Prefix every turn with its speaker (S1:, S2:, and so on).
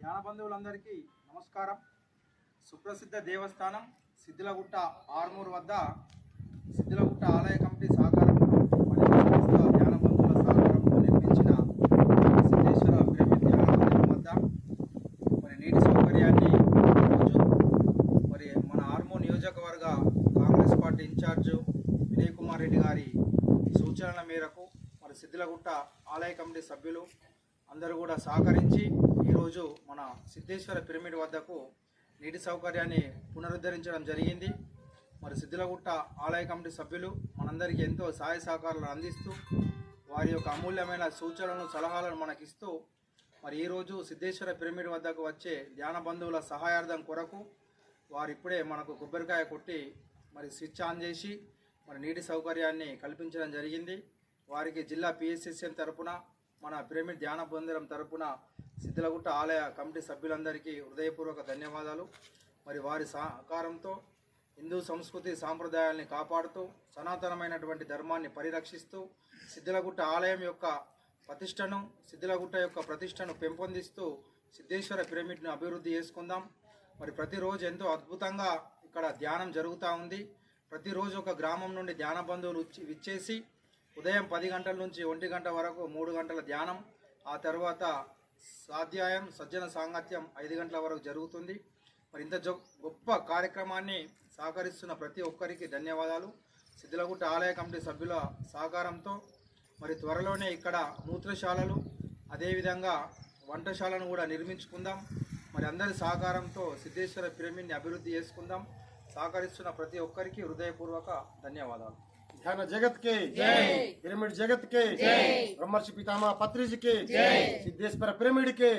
S1: ధ్యాన బంధువులందరికీ నమస్కారం. సుప్రసిద్ధ దేవస్థానం సిద్ధిలగుట్ట ఆర్మూర్ వద్ద సిద్ధిలగుట్ట ఆలయ కమిటీ సహకారంలో మరియు ధ్యాన బంధువుల సహకారంతో నిర్మించిన సిద్ధేశ్వర పిరమిడ్ ధ్యాన మందిరం వద్ద మరి నీటి సౌకర్యాన్ని ఈరోజు మరి మన ఆర్మూర్ నియోజకవర్గ Congress party in charge Vinay Kumar Reddy గారి సూచనల మేరకు మరి సిద్ధిలగుట్ట ఆలయ కమిటీ సభ్యులు అందరూ కూడా సహకరించి ఈరోజు మన సిద్ధేశ్వర పిరమిడ్ వద్దకు నీటి సౌకర్యాన్ని పునరుద్ధరించడం జరిగింది. మరి సిద్ధిలగుట్ట ఆలయ కమిటీ సభ్యులు మనందరికీ ఎంతో సహాయ సహకారాలు అందిస్తూ వారి యొక్క అమూల్యమైన సూచనలను సలహాలను మనకిస్తూ మరి ఈరోజు సిద్ధేశ్వర పిరమిడ్ వద్దకు వచ్చే ధ్యాన బంధువుల సహాయార్థం కొరకు వారు ఇప్పుడే మనకు కొబ్బరికాయ కొట్టి మరి స్విచ్ ఆన్ చేసి మరి నీటి సౌకర్యాన్ని కల్పించడం జరిగింది. వారికి జిల్లా పిఎస్సిఎం తరపున మన పిరమిడ్ ధ్యాన మందిరం తరపున సిద్ధలగుట్ట ఆలయ కమిటీ సభ్యులందరికీ హృదయపూర్వక ధన్యవాదాలు. మరి వారి సహకారంతో హిందూ సంస్కృతి సాంప్రదాయాల్ని కాపాడుతూ సనాతనమైనటువంటి ధర్మాన్ని పరిరక్షిస్తూ సిద్ధలగుట్ట ఆలయం యొక్క ప్రతిష్టను సిద్ధలగుట్ట యొక్క ప్రతిష్టను పెంపొందిస్తూ సిద్ధేశ్వర పిరమిడ్ను అభివృద్ధి చేసుకుందాం. మరి ప్రతిరోజు ఎంతో అద్భుతంగా ఇక్కడ ధ్యానం జరుగుతూ ఉంది. ప్రతిరోజు ఒక గ్రామం నుండి ధ్యాన బంధువులు విచ్చేసి ఉదయం పది గంటల నుంచి ఒంటి గంట వరకు మూడు గంటల ధ్యానం ఆ తర్వాత స్వాధ్యాయం సజ్జన సాంగత్యం ఐదు గంటల వరకు జరుగుతుంది. మరి ఇంత జొ- గొప్ప కార్యక్రమాన్ని సహకరిస్తున్న ప్రతి ఒక్కరికి ధన్యవాదాలు. సిద్ధిలగుట్ట ఆలయ కమిటీ సభ్యుల సహకారంతో మరి త్వరలోనే ఇక్కడ మూత్రశాలలు అదేవిధంగా వంటశాలను కూడా నిర్మించుకుందాం. మరి అందరి సహకారంతో సిద్ధేశ్వర పిరమిడ్ని అభివృద్ధి చేసుకుందాం. సహకరిస్తున్న ప్రతి ఒక్కరికి హృదయపూర్వక ధన్యవాదాలు.
S2: ध्यान जगत के पिरामिड जगत के ब्रह्मर्षि पितामह पत्री जी के सिद्धेश्वर पिरामिड के